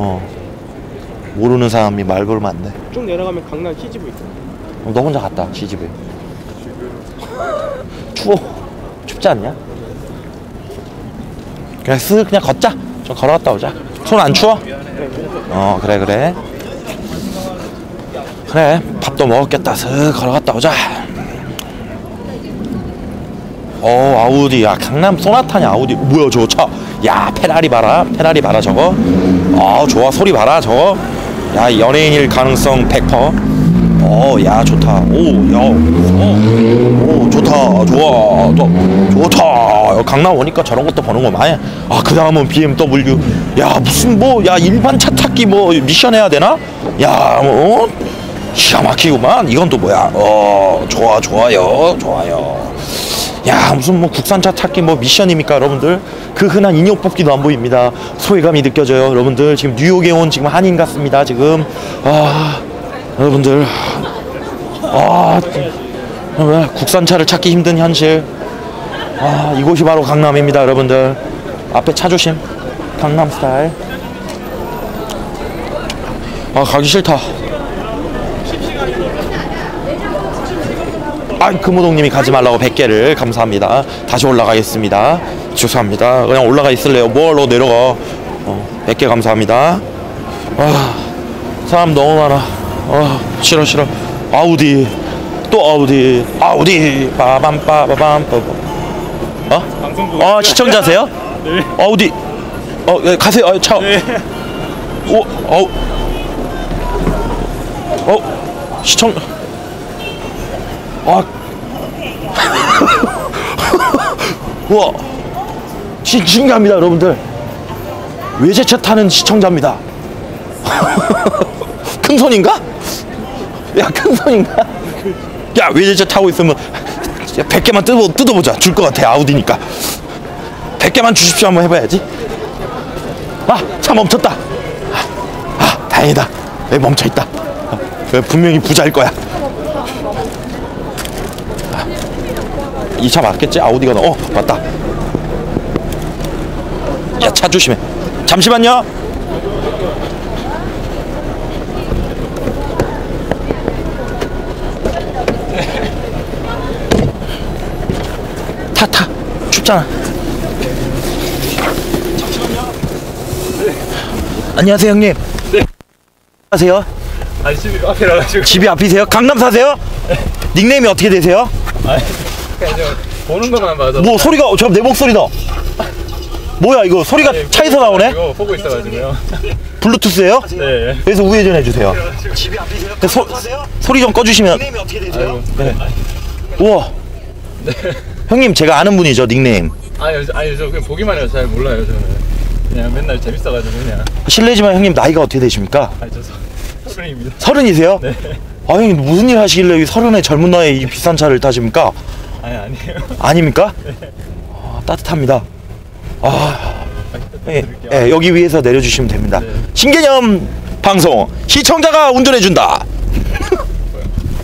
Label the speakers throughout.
Speaker 1: 어. 모르는 사람이 말 걸으면 안돼.
Speaker 2: 쭉 내려가면 강남 CGV 있어.
Speaker 1: 어, 너 혼자 갔다 시집에. 추워. 춥지 않냐? 그냥 쓱 그냥 걷자. 좀 걸어갔다 오자. 손 안 추워? 어 그래 그래. 그래 밥도 먹었겠다. 쓱 걸어갔다 오자 어 아우디 야 강남 소나타냐 아우디 뭐야 저거 차 야 페라리 봐라 페라리 봐라 저거 아 좋아 소리 봐라 저거 야 연예인일 가능성 100% 어, 야, 좋다. 오, 야, 어, 오, 좋다. 좋아. 또, 좋다. 야, 강남 오니까 저런 것도 보는 거 많이. 아, 그 다음은 BMW. 야, 무슨 뭐, 야, 일반 차 타기 뭐 미션 해야 되나? 야, 뭐, 어? 기가 막히구만. 이건 또 뭐야? 어, 좋아, 좋아요. 좋아요. 야 무슨 뭐 국산차 찾기 뭐 미션입니까 여러분들? 그 흔한 인형 뽑기도 안 보입니다. 소외감이 느껴져요 여러분들. 지금 뉴욕에 온 지금 한인 같습니다 지금. 아 여러분들. 아왜 국산차를 찾기 힘든 현실. 아 이곳이 바로 강남입니다 여러분들. 앞에 차 조심. 강남 스타일. 아 가기 싫다 아, 금호동님이 가지 말라고 100개를 감사합니다. 다시 올라가겠습니다. 죄송합니다. 그냥 올라가 있을래요. 뭐하러 내려가. 어, 100개 감사합니다. 아, 사람 너무 많아. 아, 싫어, 싫어. 아우디. 또 아우디. 아우디. 빠밤, 빠바밤, 빠밤. 어? 어, 시청자세요?
Speaker 2: 네.
Speaker 1: 아우디. 어, 예, 가세요. 어, 차.
Speaker 2: 네.
Speaker 1: 오, 어우. 어, 시청. 아. 우와. 신, 신기합니다, 여러분들. 외제차 타는 시청자입니다. 큰 손인가? 야, 큰 손인가? 야, 외제차 타고 있으면 100개만 뜯어, 뜯어보자. 줄 것 같아, 아우디니까. 100개만 주십시오. 한번 해봐야지. 아, 차 멈췄다. 아, 아, 다행이다. 왜 멈춰있다. 아, 분명히 부자일 거야. 이 차 맞겠지? 아우디가 나. 어, 맞다. 야, 차 조심해. 잠시만요. 타, 타. 춥잖아. 안녕하세요, 형님.
Speaker 2: 네.
Speaker 1: 안녕하세요.
Speaker 2: 아니 집이 앞에 나가지고.
Speaker 1: 집이 앞이세요? 강남 사세요? 닉네임이 어떻게 되세요?
Speaker 2: 아니 그냥 저 보는 것만 봐도.
Speaker 1: 뭐 소리가 저내 목소리다. 뭐야 이거 소리가
Speaker 2: 아니,
Speaker 1: 차에서 나오네?
Speaker 2: 이거 보고 있어가지고요.
Speaker 1: 블루투스예요?
Speaker 2: 네.
Speaker 1: 그래서 우회전 해 주세요. 소, 소리 좀 꺼주시면.
Speaker 2: 아이고.
Speaker 1: 우와. 형님 제가 아는 분이죠 닉네임.
Speaker 2: 아니 저- 아니 저 그냥 보기만 해도 잘 몰라요 저는. 그냥 맨날 재밌어가지고 그냥.
Speaker 1: 실례지만 형님 나이가 어떻게 되십니까?
Speaker 2: 아니 저 서- 서른입니다.
Speaker 1: 서른이세요?
Speaker 2: 네.
Speaker 1: 아 형님 무슨 일 하시길래 이 서른의 젊은 나이에 이 비싼 차를 타십니까?
Speaker 2: 아니 아니에요.
Speaker 1: 아닙니까? 아, 따뜻합니다. 아, 예,
Speaker 2: 드릴게요.
Speaker 1: 예, 여기 위에서 내려주시면 됩니다.
Speaker 2: 네.
Speaker 1: 신개념 방송 시청자가 운전해 준다.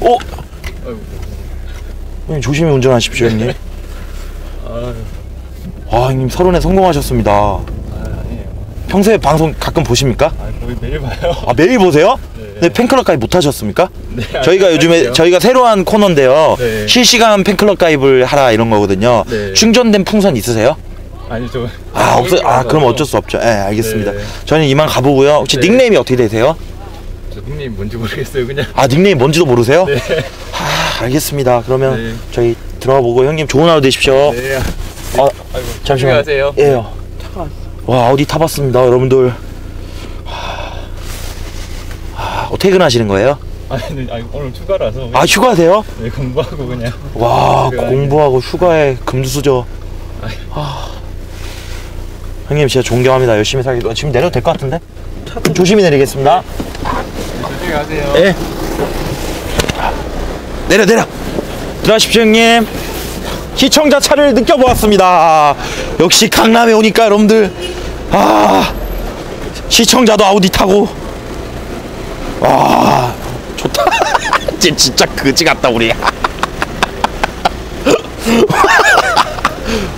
Speaker 1: 어,
Speaker 2: 아이고.
Speaker 1: 형님 조심히 운전하십시오 형님.
Speaker 2: 아,
Speaker 1: 아 형님 서른에 성공하셨습니다.
Speaker 2: 아 아니에요.
Speaker 1: 평소에 방송 가끔 보십니까?
Speaker 2: 아 거의 매일 봐요.
Speaker 1: 아 매일 보세요?
Speaker 2: 네.
Speaker 1: 네 팬클럽 가입 못 하셨습니까?
Speaker 2: 네,
Speaker 1: 저희가
Speaker 2: 아니,
Speaker 1: 요즘에
Speaker 2: 할게요.
Speaker 1: 저희가 새로 한 코너인데요.
Speaker 2: 네.
Speaker 1: 실시간 팬클럽 가입을 하라 이런 거거든요.
Speaker 2: 네.
Speaker 1: 충전된 풍선 있으세요?
Speaker 2: 아니 저.
Speaker 1: 아 없어. 아 그럼 어쩔 수 없죠. 예, 알겠습니다.
Speaker 2: 네.
Speaker 1: 저는 이만 가보고요. 혹시
Speaker 2: 네.
Speaker 1: 닉네임이 어떻게 되세요?
Speaker 2: 저 닉네임 뭔지 모르겠어요 그냥.
Speaker 1: 아 닉네임 뭔지도 모르세요?
Speaker 2: 네.
Speaker 1: 아 알겠습니다. 그러면
Speaker 2: 네.
Speaker 1: 저희 들어가 보고 형님 좋은 하루 되십시오.
Speaker 2: 네.
Speaker 1: 아
Speaker 2: 아이고.
Speaker 1: 잠시만.
Speaker 2: 안녕하세요.
Speaker 1: 예요. 와 아우디 타봤습니다, 여러분들. 하... 하... 어, 퇴근하시는 거예요?
Speaker 2: 아니, 아니 오늘 휴가라서.
Speaker 1: 아 휴가세요?
Speaker 2: 네, 공부하고 그냥.
Speaker 1: 와
Speaker 2: 그래.
Speaker 1: 공부하고 휴가에 금수저. 아. 형님 진짜 존경합니다. 열심히 살기. 어, 지금 내려도 될 것 같은데? 조심히 내리겠습니다.
Speaker 2: 조심히 가세요.
Speaker 1: 예. 내려 내려. 들어가십시오 형님. 시청자 차를 느껴보았습니다. 역시 강남에 오니까 여러분들 아 시청자도 아우디 타고 아 좋다. 진- 진짜 그지 같다 우리.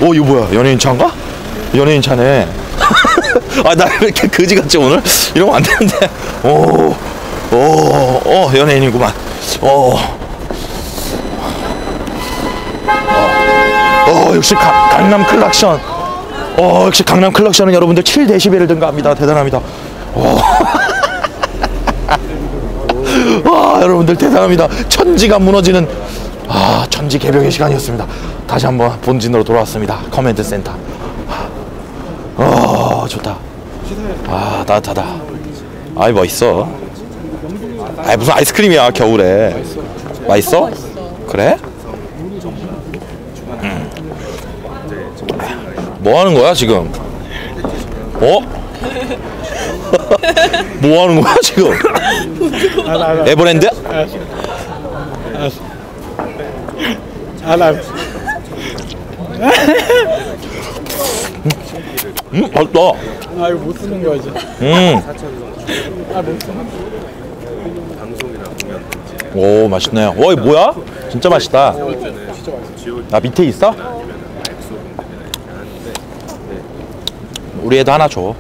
Speaker 1: 오 이거 뭐야 연예인 차인가? 연예인 차네. 아, 나 왜 이렇게 거지같지 오늘? 이러면 안 되는데. 오, 오, 어, 연예인이구만. 어. 어, 역시 가, 강남 클락션. 어, 역시 강남 클락션은 여러분들 7데시벨을 등가합니다. 대단합니다. 어. 와, 여러분들 대단합니다. 천지가 무너지는 아, 천지 개벽의 시간이었습니다. 다시 한번 본진으로 돌아왔습니다. 커맨드 센터. 어, 좋다. 아, 따뜻하다. 아이, 멋있어. 아이, 무슨 아이스크림이야, 겨울에. 맛있어? 그래? 음. 뭐 하는 거야, 지금? 어? 뭐 하는 거야, 지금? 에버랜드?
Speaker 2: 알아.
Speaker 1: 음, 맛있다.
Speaker 2: 아 이거 못 쓰는 거야 이제.
Speaker 1: 음.
Speaker 2: 아못 쓰는.
Speaker 1: 오 맛있네요. 와 이거 뭐야? 진짜 맛있다. 아 밑에 있어? 우리 애도 하나 줘.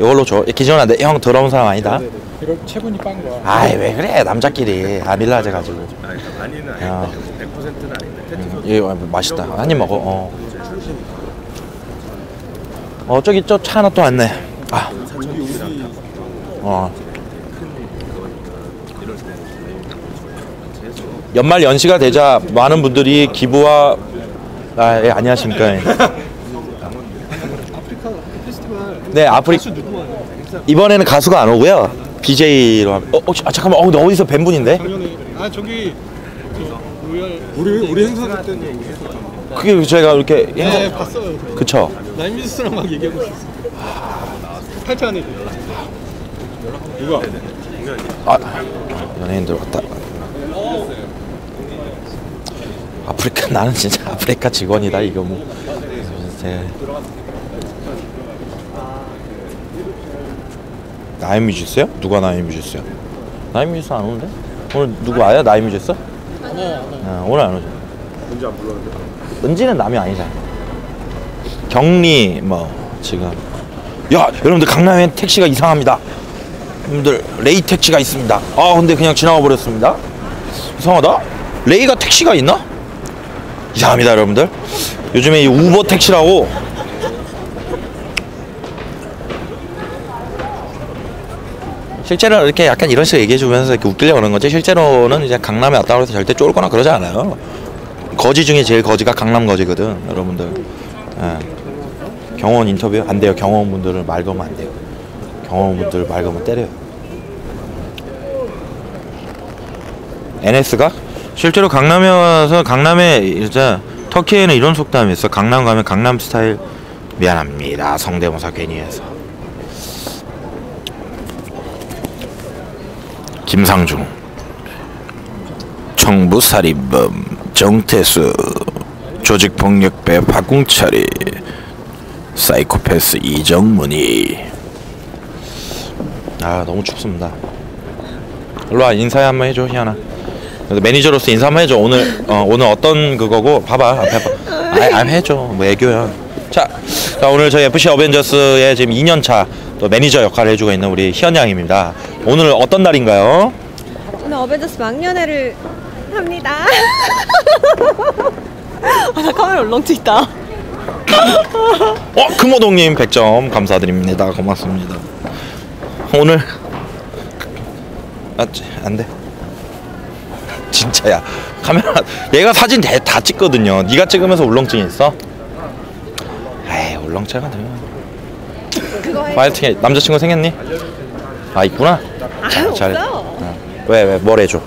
Speaker 1: 이걸로 줘. 기존 안돼. 형 더러운 사람 아니다.
Speaker 2: 이거 최군이 빤 거야.
Speaker 1: 아이 왜 그래 남자끼리 아밀라제 가지고. 야. 이거 맛있다. 한 입 먹어. 어. 어 저기 저 차 하나 또 왔네. 아. 어. 연말 연시가 되자 많은 분들이 기부와 아, 예, 안녕하십니까. 네, 아프리 이번에는 가수가 안 오고요. BJ로 하면 어, 혹시 아 잠깐만. 어, 근데 어디서 뵌 분인데?
Speaker 2: 당연히. 아 저기. 우리 우리 행사 때는
Speaker 1: 그게 저희가 이렇게
Speaker 2: 네 봤어요.
Speaker 1: 그쵸?
Speaker 2: 나이미스랑 막 얘기하고 있었어. 팔짱이. 누가?
Speaker 1: 아 연예인들 왔다 아프리카 나는 진짜 아프리카 직원이다 이거 뭐 제... 나이뮤지스요? 누가 나이뮤지스요? 나이뮤지스 안 오는데? 오늘 누구 와요? 나이뮤지스? 아, 오늘 안 오죠 은지 안 불렀는데 은지는 남이 아니잖아 경리 뭐 지금 야 여러분들 강남에 택시가 이상합니다 여러분들 레이 택시가 있습니다. 아 근데 그냥 지나가 버렸습니다. 이상하다. 레이가 택시가 있나? 이상합니다, 여러분들. 요즘에 이 우버 택시라고 실제로는 이렇게 약간 이런 식으로 얘기해 주면서 이렇게 웃기려고 그러는 거지 실제로는 이제 강남에 왔다 그래서 절대 쫄거나 그러지 않아요. 거지 중에 제일 거지가 강남 거지거든, 여러분들. 예. 경호원 인터뷰 안 돼요. 경호원분들을 말 걸면 안 돼요. 경호원분들 말 걸면 때려요. NS가 실제로 강남에 와서 강남에 이제 터키에는 이런 속담이 있어. 강남 가면 강남 스타일 미안합니다. 성대모사 괜히 해서. 김상중 청부살인범 정태수 조직폭력배 박궁철이 사이코패스 이정문이. 아 너무 춥습니다. 일로와 인사 한번 해줘 그래서 매니저로서 인사 한번 해줘. 오늘 어, 오늘 어떤 그거고? 봐봐 앞에 봐. 아, 아 해줘. 뭐 애교야 자, 자 오늘 저희 FC 어벤져스의 지금 2년차 또 매니저 역할을 해주고 있는 우리 희연 양입니다 오늘 어떤 날인가요?
Speaker 3: 오늘 어벤져스 막년회를 합니다. 아, 나 카메라 울렁증 있다.
Speaker 1: 어 금호동님 100점 감사드립니다 고맙습니다 오늘 아, 안 돼 진짜야 카메라 얘가 사진 대, 다 찍거든요 네가 찍으면서 울렁증이 있어? 에이 울렁증은 되면. 파이팅 해 남자친구 생겼니? 아 있구나
Speaker 3: 아,
Speaker 1: 잘- 잘-
Speaker 3: 없어요.
Speaker 1: 왜왜 뭘 해줘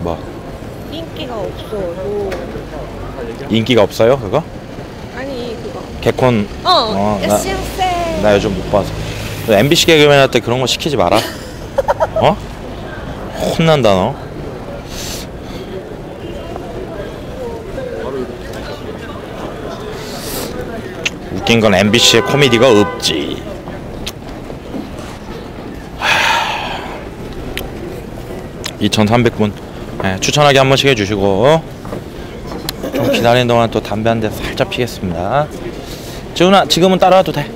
Speaker 1: 뭐
Speaker 3: 인기가 없어요.
Speaker 1: 인기가 없어요 그거?
Speaker 3: 아니 그거.
Speaker 1: 개콘
Speaker 3: 어,
Speaker 1: 어, 나-
Speaker 3: 여시세.
Speaker 1: 나 요즘 못 봐서 MBC 개그맨 할때 그런 거 시키지 마라 어? 혼난다 너 웃긴 건 MBC에 코미디가 없지. 하... 2300분. 네, 추천하기 한 번씩 해주시고 좀 기다리는 동안 또 담배 한 대 살짝 피겠습니다. 지훈아 지금은 따라와도 돼.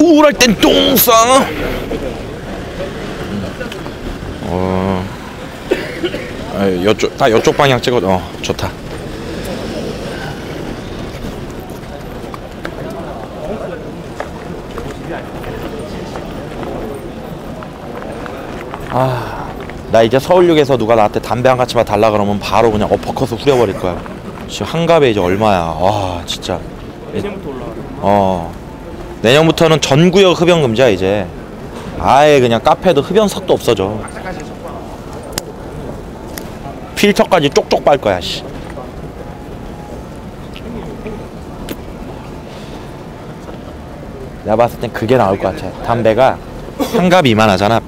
Speaker 1: 우울할 땐 똥 싸. 아, 여쪽 다 여쪽 방향 찍어. 어, 좋다. 아, 나 이제 서울역에서 누가 나한테 담배 한 가치만 달라 그러면 바로 그냥 어퍼컷을 후려버릴 거야. 지금 한갑에 이제 얼마야? 와, 진짜.
Speaker 2: 내년부터 올라가.
Speaker 1: 어 내년부터는 전구역 흡연 금지야 이제 아예 그냥 카페도 흡연석도 없어져 필터까지 쪽쪽 빨 거야 씨. 내가 봤을 땐 그게 나올 것 같아. 담배가 한갑이 이만하잖아.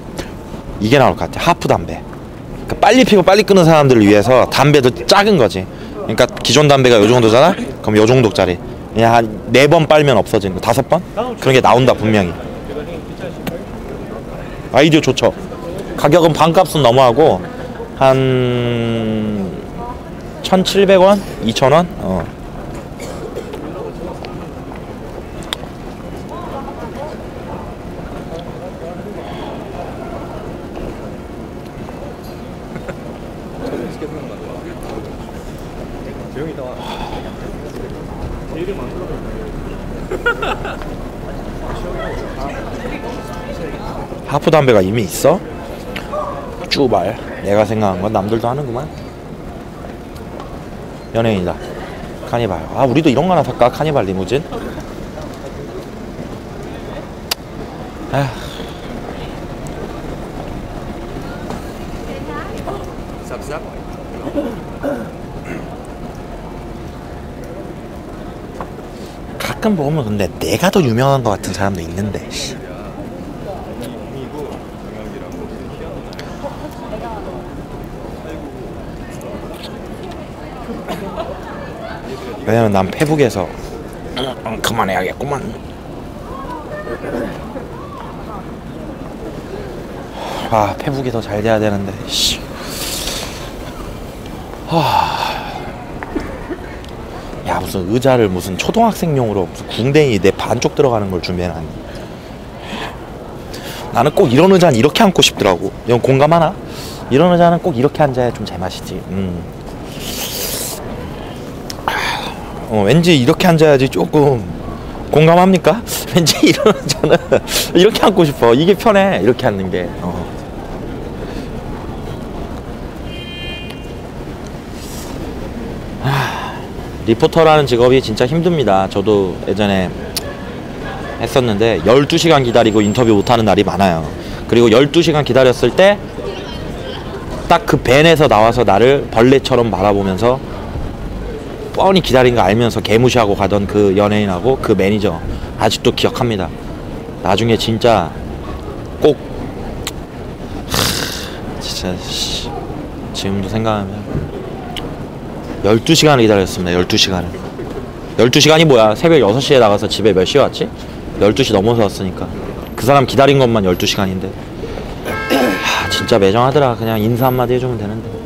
Speaker 1: 이게 나올 것 같아. 하프 담배. 그러니까 빨리 피고 빨리 끊는 사람들을 위해서 담배도 작은 거지. 그러니까 기존 담배가 요 정도잖아? 그럼 요 정도짜리. 그냥 한 네 번 빨면 없어지는 거. 다섯 번? 그런 게 나온다 분명히. 아이디어 좋죠. 가격은 반값은 넘어가고 한 1,700원? 2,000원? 어. 하프 담배가 이미 있어? 쭈발 내가 생각한 건 남들도 하는구만. 연예인이다. 카니발. 아 우리도 이런 거 하나 살까? 카니발 리무진. 가끔 보면 근데 내가 더 유명한 것 같은 사람도 있는데 씨.
Speaker 2: 이고 영양이랑
Speaker 1: 왜냐면 난 페북에서 음, 그만해야겠구만 아 페북이 더 잘 돼야 되는데 씨. 하... 야 무슨 의자를 무슨 초등학생용으로 무슨 궁뎅이 내 반쪽 들어가는 걸 준비해놨니 나는 꼭 이런 의자는 이렇게 앉고 싶더라고 이건 공감하나? 이런 의자는 꼭 이렇게 앉아야 좀 제맛이지 음. 어, 왠지 이렇게 앉아야지 조금 공감합니까? 왠지 저는 이렇게 앉고 싶어. 이게 편해. 이렇게 앉는 게. 어. 하, 리포터라는 직업이 진짜 힘듭니다. 저도 예전에 했었는데 12시간 기다리고 인터뷰 못하는 날이 많아요. 그리고 12시간 기다렸을 때 딱 그 벤에서 나와서 나를 벌레처럼 바라보면서 뻔히 기다린 거 알면서 개무시하고 가던 그 연예인하고 그 매니저 아직도 기억합니다. 나중에 진짜 꼭 하, 진짜 씨, 지금도 생각하면 12시간을 기다렸습니다. 12시간을. 12시간이 뭐야? 새벽 6시에 나가서 집에 몇 시에 왔지? 12시 넘어서 왔으니까. 그 사람 기다린 것만 12시간인데. 하, 진짜 매정하더라. 그냥 인사 한마디 해주면 되는데.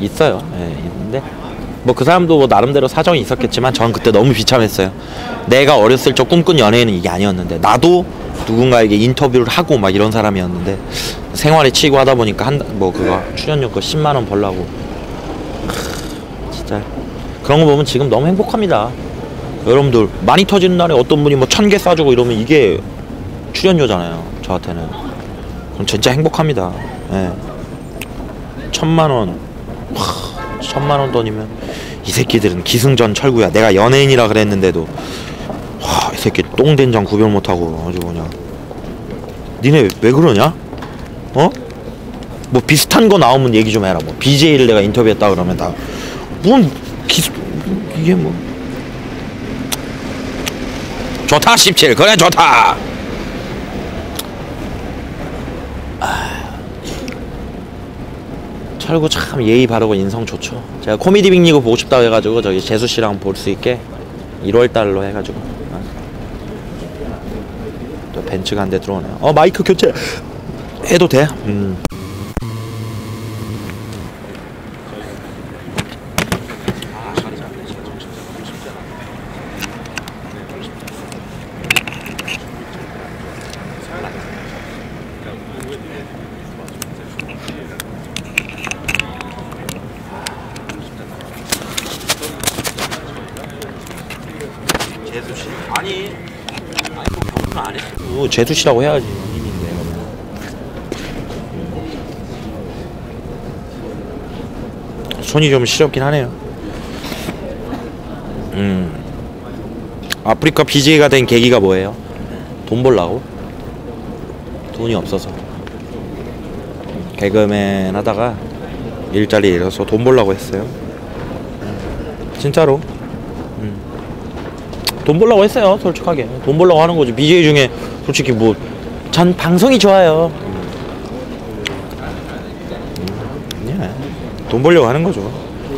Speaker 1: 있어요. 예, 있는데 뭐 그 사람도 뭐 나름대로 사정이 있었겠지만 전 그때 너무 비참했어요. 내가 어렸을 적 꿈꾼 연예인은 이게 아니었는데 나도 누군가에게 인터뷰를 하고 막 이런 사람이었는데 생활에 치고 하다 보니까 한 뭐 그거 출연료 그 10만 원 벌라고 크, 진짜 그런 거 보면 지금 너무 행복합니다. 여러분들 많이 터지는 날에 어떤 분이 뭐 천 개 싸주고 이러면 이게 출연료잖아요. 저한테는 그럼 진짜 행복합니다. 예. 천만 원 하, 천만 원 돈이면 이 새끼들은 기승전 철구야. 내가 연예인이라 그랬는데도 와, 이 새끼 똥된장 구별 못하고 아주 그냥 니네 왜 그러냐? 어? 뭐 비슷한 거 나오면 얘기 좀 해라. 뭐 BJ를 내가 인터뷰했다 그러면 다 뭔 기 이게 뭐 좋다 17 그래 좋다. 철구 참 예의 바르고 인성 좋죠. 제가 코미디 빅리그 보고 싶다고 해가지고 저기 재수 씨랑 볼 수 있게 1월 달로 해가지고 어. 또 벤츠가 한 대 들어오네요. 어 마이크 교체 해도 돼? 음. 재수 씨 아니 아니 경품 안 씨라고 해야지. 손이 좀 시렵긴 하네요. 음. 아프리카 BJ가 된 계기가 뭐예요? 돈 벌라고? 돈이 없어서. 개그맨 하다가 일자리 잃어서 돈 벌라고 했어요. 음. 진짜로. 돈 벌라고 했어요 솔직하게. 돈 벌라고 하는 거지. BJ 중에 솔직히 뭐 전 방송이 좋아요. 음, 예. 돈 벌려고 하는 거죠.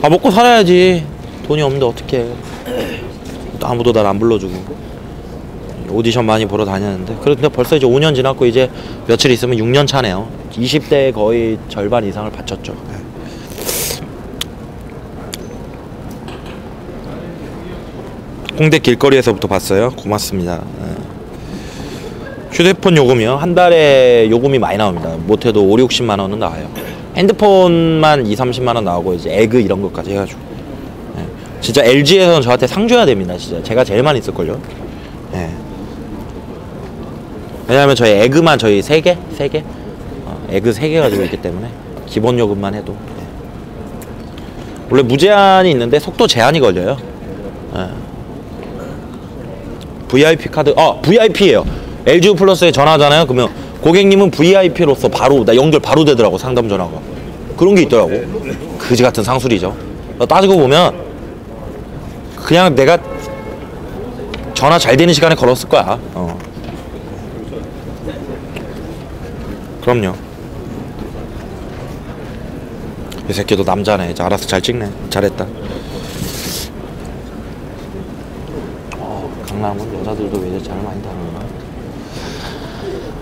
Speaker 1: 아 먹고 살아야지. 돈이 없는데 어떻게 아무도 날 안 불러주고. 오디션 많이 보러 다녔는데. 그런데 벌써 이제 5년 지났고 이제 며칠 있으면 6년 차네요. 20대 거의 절반 이상을 바쳤죠 홍대 길거리에서부터 봤어요. 고맙습니다. 예. 휴대폰 요금이요. 한 달에 요금이 많이 나옵니다. 못해도 5, 60만 원은 나와요. 핸드폰만 2, 30만 원 나오고 이제 에그 이런 것까지 해가지고. 예. 진짜 LG에서는 저한테 상 줘야 됩니다. 진짜 제가 제일 많이 쓸걸요. 예. 왜냐하면 저희 에그만 저희 세 개, 세 개, 어, 에그 세 개 가지고 있기 때문에 기본 요금만 해도 예. 원래 무제한이 있는데 속도 제한이 걸려요. 예. VIP 카드 아 VIP예요. LG 플러스에 전화하잖아요. 그러면 고객님은 VIP로서 바로 나 연결 바로 되더라고 상담 전화가 그런 게 있더라고. 그지 같은 상술이죠. 따지고 보면 그냥 내가 전화 잘 되는 시간에 걸었을 거야. 어. 그럼요. 이 새끼도 남자네. 알아서 잘 찍네. 잘했다. 강남은 여자들도 외제차를 많이.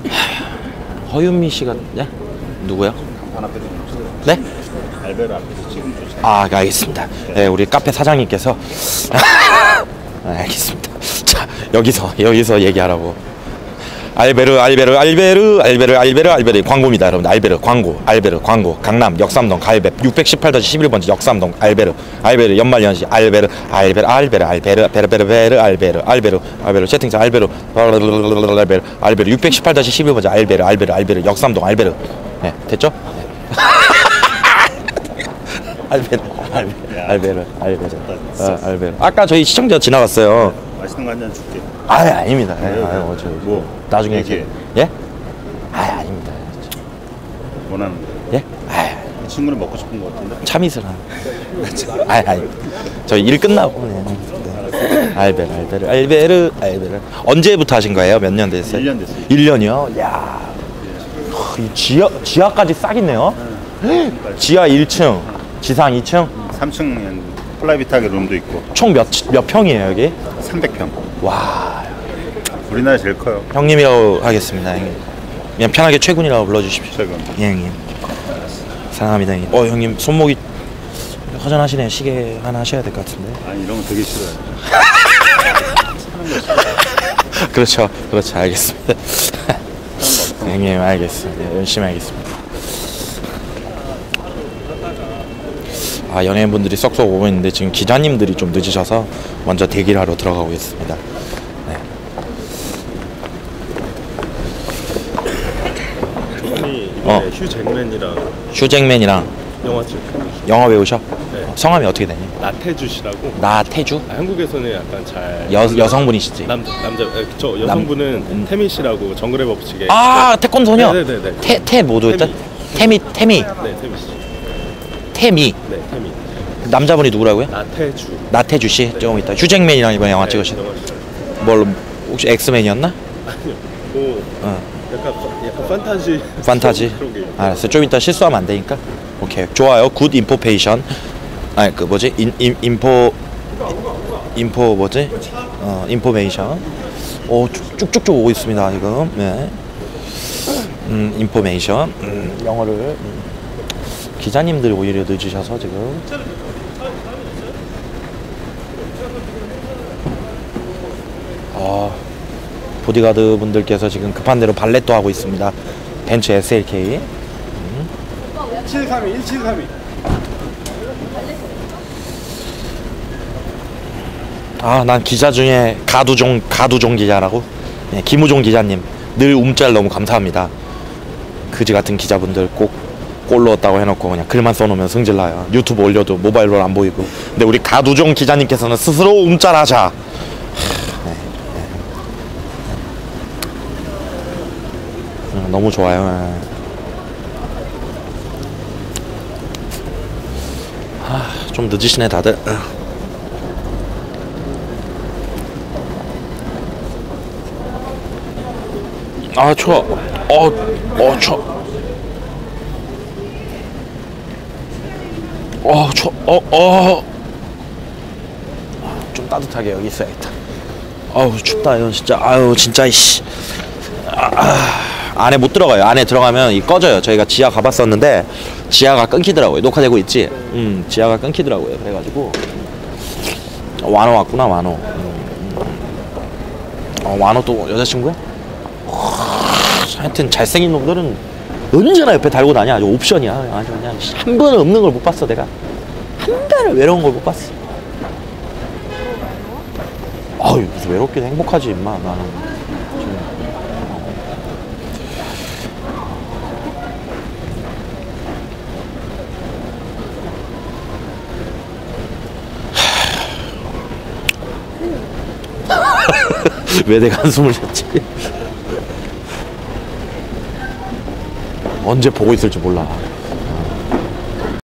Speaker 1: 하, 허윤미 씨가 네? 누구야? 네?
Speaker 4: 알베르 앞에서 지금. 아,
Speaker 1: 알겠습니다. 네, 우리 카페 사장님께서 아, 알겠습니다. 자, 여기서 여기서 얘기하라고. 알베르 알베르 알베르 알베르 알베르 알베르 광고입니다 여러분 알베르 광고 알베르 광고 강남 역삼동 갈배 618-11번지 역삼동 알베르 알베르 연말연시 알베르 알베르 알베르 알베르 베르베르 베르 알베르 알베르 알베르 채팅창 알베르 알베르 알베르 618-11번지 알베르 알베르 알베르 역삼동 알베르 네 됐죠? 알베르 알베르 알베르 알베르 어, 알베르 아까 저희 시청자 지나갔어요
Speaker 4: 맛있는 거 한 잔 줄게.
Speaker 1: 아 아닙니다. 예, 아유, 뭐, 저,
Speaker 4: 뭐?
Speaker 1: 나중에. 이제 예? 아 아닙니다.
Speaker 4: 원하는 거.
Speaker 1: 예?
Speaker 4: 아이 친구는 먹고 싶은 거 같은데.
Speaker 1: 참이슬한. 아 아니 저일 끝나고 그냥. 네. 알베르 알베르 알베르 알베르 언제부터 하신 거예요? 몇 년 됐어요?
Speaker 4: 1년 됐어요.
Speaker 1: 1년이요? 야. 하, 이 지하 지하까지 싹 있네요. 지하 1층, 지상 2층.
Speaker 4: 3층 플라이빗하게 룸도 있고
Speaker 1: 총 몇 몇 평이에요 여기?
Speaker 4: 300평.
Speaker 1: 와
Speaker 4: 우리나라 제일 커요.
Speaker 1: 형님이라고 하겠습니다. 형님. 그냥 편하게 최군이라고 불러주십시오.
Speaker 4: 최근.
Speaker 1: 예, 형님. 사랑합니다, 형님. 어, 형님 손목이 허전하시네. 시계 하나 하셔야 될 것 같은데.
Speaker 4: 아니 이런 거 되게 싫어요.
Speaker 1: 그렇죠, 그렇죠. 알겠습니다. 형님, 알겠습니다. 열심히 하겠습니다. 아, 연예인분들이 쏙쏙 오고 있는데 지금 기자님들이 좀 늦으셔서 먼저 대기를 하러 들어가고 있습니다. 네.
Speaker 5: 형이
Speaker 1: 어.
Speaker 5: 이번에 휴 잭맨이랑
Speaker 1: 휴잭맨이랑
Speaker 5: 영화 찍
Speaker 1: 영화 배우셔?
Speaker 5: 네.
Speaker 1: 성함이 어떻게 되니?
Speaker 5: 나태주 씨라고
Speaker 1: 나태주?
Speaker 5: 아, 한국에서는 약간 잘
Speaker 1: 여, 여성분이시지?
Speaker 5: 남 남자 에, 저 여성분은
Speaker 1: 음.
Speaker 5: 태민 씨라고 정글의 법칙에
Speaker 1: 아 태권도녀
Speaker 5: 네네네네.
Speaker 1: 태, 태 뭐도 있다? 태미 태미
Speaker 5: 네 태민 씨.
Speaker 1: 태미
Speaker 5: 네 태민.
Speaker 1: 남자분이 누구라고요?
Speaker 5: 나태주.
Speaker 1: 나태주 씨 조금 있다 휴잭맨이랑 이번 영화
Speaker 5: 네,
Speaker 1: 찍으신
Speaker 5: 영화 찍-
Speaker 1: 뭘 혹시 엑스맨이었나?
Speaker 5: 아니요.
Speaker 1: 뭐어
Speaker 5: 약간 파- 약간 판타지.
Speaker 1: 판타지
Speaker 5: 그런 게. 있고.
Speaker 1: 알았어 좀 이따 실수하면 안 되니까 오케이 좋아요 굿 인포페이션 아니 그 뭐지 인, 인 인포 인포 뭐지 어 인포메이션 오 쭉- 쭉쭉쭉 오고 있습니다 지금. 네. 음 인포메이션 음, 영어를 음. 기자님들이 오히려 늦으셔서 지금. 아 보디가드 분들께서 지금 급한 대로 발렛도 하고 있습니다. 벤츠 SLK.
Speaker 5: 1732 1732
Speaker 1: 아, 난 기자 중에 가두종 가두종 기자라고. 네, 김우종 기자님 늘 움짤 너무 감사합니다. 그지 같은 기자분들 꼭 골 넣었다고 해놓고 그냥 글만 써놓으면 승질 나요. 유튜브 올려도 모바일로 안 보이고. 근데 우리 가두종 기자님께서는 스스로 움짤하자. 하, 네, 네. 음, 너무 좋아요. 네. 아, 좀 늦으시네 다들. 아 추워 어, 어 추워 어 추워 어, 어. 좀 따뜻하게 여기 있어야겠다 아우 춥다 이건 진짜 아유 진짜 이씨 아, 아, 안에 못 들어가요. 안에 들어가면 이 꺼져요. 저희가 지하 가봤었는데 지하가 끊기더라고요. 녹화되고 있지? 음 지하가 끊기더라고요. 그래가지고. 어, 완호 왔구나 완호. 음, 음. 어 완호 또 여자친구야? 하여튼 잘생긴 놈들은 언제나 옆에 달고 다녀. 아주 옵션이야. 아주 그냥 한 번은 없는 걸 못 봤어 내가. 한 달을 외로운 걸 못 봤어. 아유 무슨 외롭긴 행복하지 임마. 나는 지금. 왜 내가 한숨을 쉬었지. 언제 보고 있을지 몰라